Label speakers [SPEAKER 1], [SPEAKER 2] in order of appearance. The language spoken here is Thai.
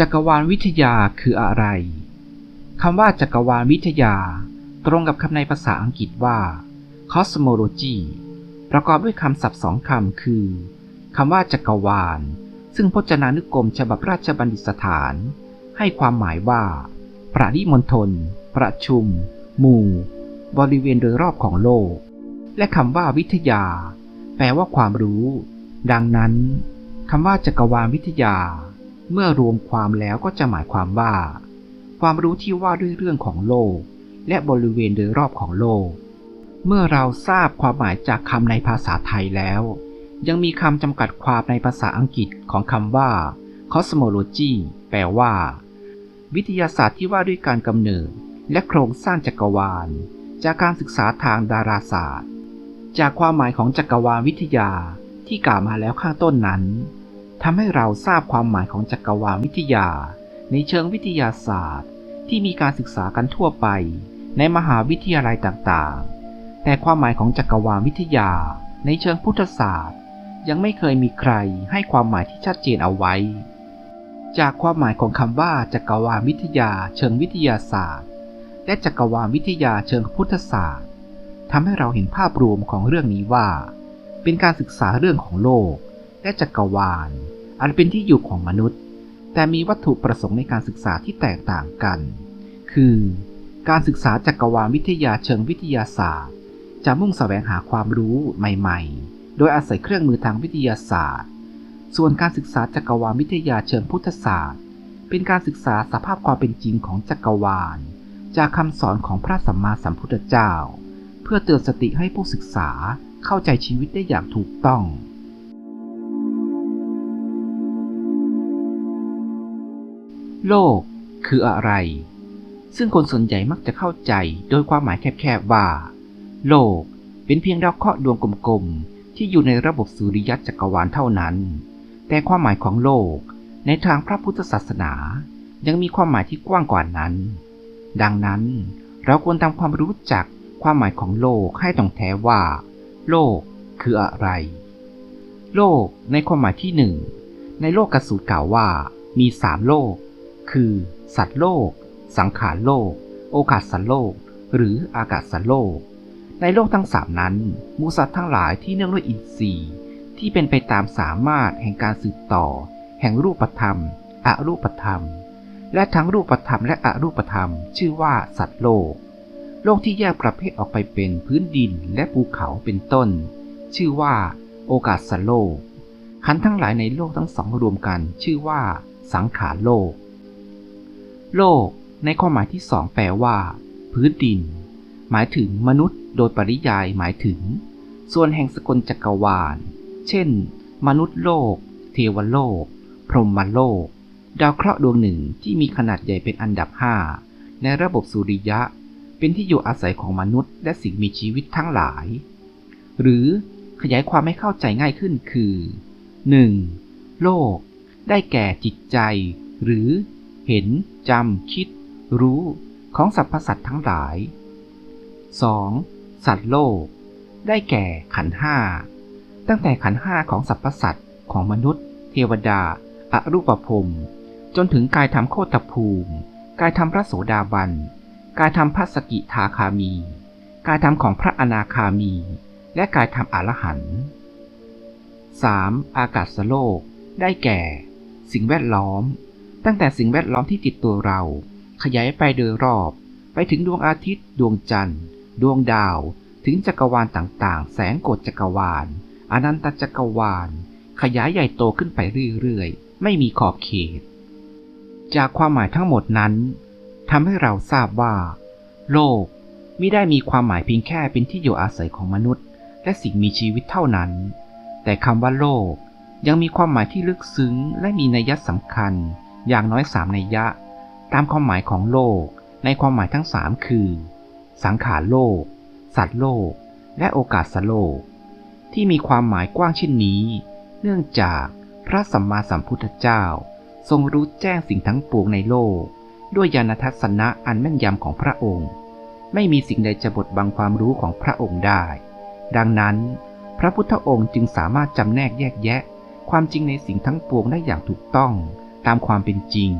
[SPEAKER 1] จักรวาลวิทยาคืออะไร คำว่าจักรวาลวิทยา ตรงกับคำในภาษาอังกฤษว่า cosmology ประกอบด้วยคำศัพท์สองคำคือคำว่าจักรวาล ซึ่งพจนานุกรมฉบับราชบัณฑิตสถาน ให้ความหมายว่าประดิมณฑลประชุม หมู่ บริเวณโดยรอบของโลก และคำว่าวิทยา แปลว่าความรู้ ดังนั้นคำว่าจักรวาลวิทยา เมื่อรวมความแล้วก็จะหมายความว่า ความรู้ที่ว่าด้วยเรื่องของโลก และบริเวณโดยรอบของโลก เมื่อเราทราบความหมายจากคำในภาษาไทยแล้ว ยังมีคำจำกัดความในภาษาอังกฤษของคำว่า cosmology แปลว่า วิทยาศาสตร์ที่ว่าด้วยการกำเนิด และโครงสร้างจักรวาล จากการศึกษาทางดาราศาสตร์ จากความหมายของจักรวาลวิทยาที่กล่าวมาแล้วข้างต้นนั้น ทำให้เราทราบความหมายของจักรวาลวิทยา ในเชิงวิทยาศาสตร์ ที่มีการศึกษากันทั่วไป ในมหาวิทยาลัยต่างๆ แต่ความหมายของจักรวาลวิทยา ในเชิงพุทธศาสตร์ ยังไม่เคยมีใครให้ความหมายที่ชัดเจนเอาไว้ จากความหมายของคำว่าจักรวาลวิทยา เชิงวิทยาศาสตร์ และจักรวาลวิทยาเชิงพุทธศาสตร์ทำให้เราเห็นภาพรวมของเรื่องนี้ว่า เป็นการศึกษาเรื่องของโลกและจักรวาล อันเป็นที่อยู่ของมนุษย์ แต่มีวัตถุประสงค์ในการศึกษาที่แตกต่างกัน คือ การศึกษาจักรวาลวิทยาเชิงวิทยาศาสตร์ จะมุ่งแสวงหาความรู้ใหม่ๆ โดยอาศัยเครื่องมือทางวิทยาศาสตร์ ส่วนการศึกษาจักรวาลวิทยาเชิงพุทธศาสตร์ เป็นการศึกษาสภาพความเป็นจริงของจักรวาล จากคำสอนของพระสัมมาสัมพุทธเจ้า เพื่อเตือนสติให้ผู้ศึกษาเข้าใจชีวิตได้อย่างถูกต้อง โลกคืออะไร ซึ่งคนส่วนใหญ่มักจะเข้าใจโดยความหมายแคบๆว่า โลกเป็นเพียงดาวเคราะห์ดวงกลมๆ ที่อยู่ในระบบสุริยะจักรวาลเท่านั้น แต่ความหมายของโลกในทางพระพุทธศาสนา ยังมีความหมายที่กว้างกว่านั้น ดังนั้นเราควรทำความรู้จักความหมายของโลกให้ต้องแท้ว่า โลกคืออะไร โลกในความหมายที่หนึ่งในโลกกสูตรกล่าวว่ามีสามโลก คือ สัตว์โลก สังขารโลก โอกาสสัตว์โลก หรืออากาศสัตว์โลก ในโลกทั้งสามนั้นมูสัตว์ทั้งหลายที่เนื่องด้วยอินทรีย์ที่เป็นไปตามสามารถแห่งการสืบต่อ แห่งรูปธรรม อรูปธรรม และทั้งรูปธรรมและอรูปธรรม ชื่อว่าสัตว์โลก โลกที่แยกประเภทออกไปเป็นพื้นดินและภูเขาเป็นต้น ชื่อว่าโอกาสสัตว์โลกขันทั้งหลายในโลกทั้งสองรวมกัน ชื่อว่า สังขารโลก โลก ในความหมายที่สองแปลว่า พื้นดิน หมายถึงมนุษย์ โดยปริยายหมายถึง ส่วนแห่งสกลจักรวาล เช่น มนุษย์โลก เทวโลก พรหมโลก ดาวเคราะห์ดวงหนึ่งที่มีขนาดใหญ่เป็นอันดับห้าในระบบสุริยะ เป็นที่อยู่อาศัยของมนุษย์ และสิ่งมีชีวิตทั้งหลาย หรือขยายความให้เข้าใจง่ายขึ้นคือ 1. โลก ได้แก่จิตใจ หรือ เห็น จำ คิด รู้ของสรรพสัตว์ทั้งหลาย 2. สัตว์โลก ได้แก่ขันห้าตั้งแต่ขันห้าของสรรพสัตว์ของมนุษย์ เทวดาอรูปภพจนถึงกายธรรมโคตภูมิ กายธรรมพระโสดาบัน กายธรรมพระสกิทาคามี กายธรรมของพระอนาคามี และกายธรรมอรหันต์ 3. อากาศโลก ได้แก่ สิ่งแวดล้อม ตั้งแต่สิ่งแวดล้อมที่ติดตัวเรา ขยายไปโดยรอบ ไปถึงดวงอาทิตย์ ดวงจันทร์ ดวงดาว ถึงจักรวาลต่างๆ แสนโกฏจักรวาล อนันตจักรวาล ขยายใหญ่โตขึ้นไปเรื่อยๆ ไม่มีขอบเขต จากความหมายทั้งหมดนั้นทำให้เราทราบว่า โลกไม่ได้มีความหมายเพียงแค่เป็นที่อยู่อาศัยของมนุษย์ และสิ่งมีชีวิตเท่านั้น แต่คำว่าโลกยังมีความหมายที่ลึกซึ้งและมีนัยสำคัญ อย่างน้อยสามนัยยะ ตามความหมายของโลก ในความหมายทั้งสามคือ สังขารโลก สัตว์โลก และโอกาสโลก ที่มีความหมายกว้างเช่นนี้ เนื่องจากพระสัมมาสัมพุทธเจ้า ทรงรู้แจ้งสิ่งทั้งปวงในโลก ด้วยญาณทัศนะอันแม่นยำของพระองค์ ไม่มีสิ่งใดจะบดบังความรู้ของพระองค์ได้ ดังนั้น พระพุทธองค์จึงสามารถจำแนกแยกแยะ ความจริงในสิ่งทั้งปวงได้อย่างถูกต้อง ตามความเป็นจริง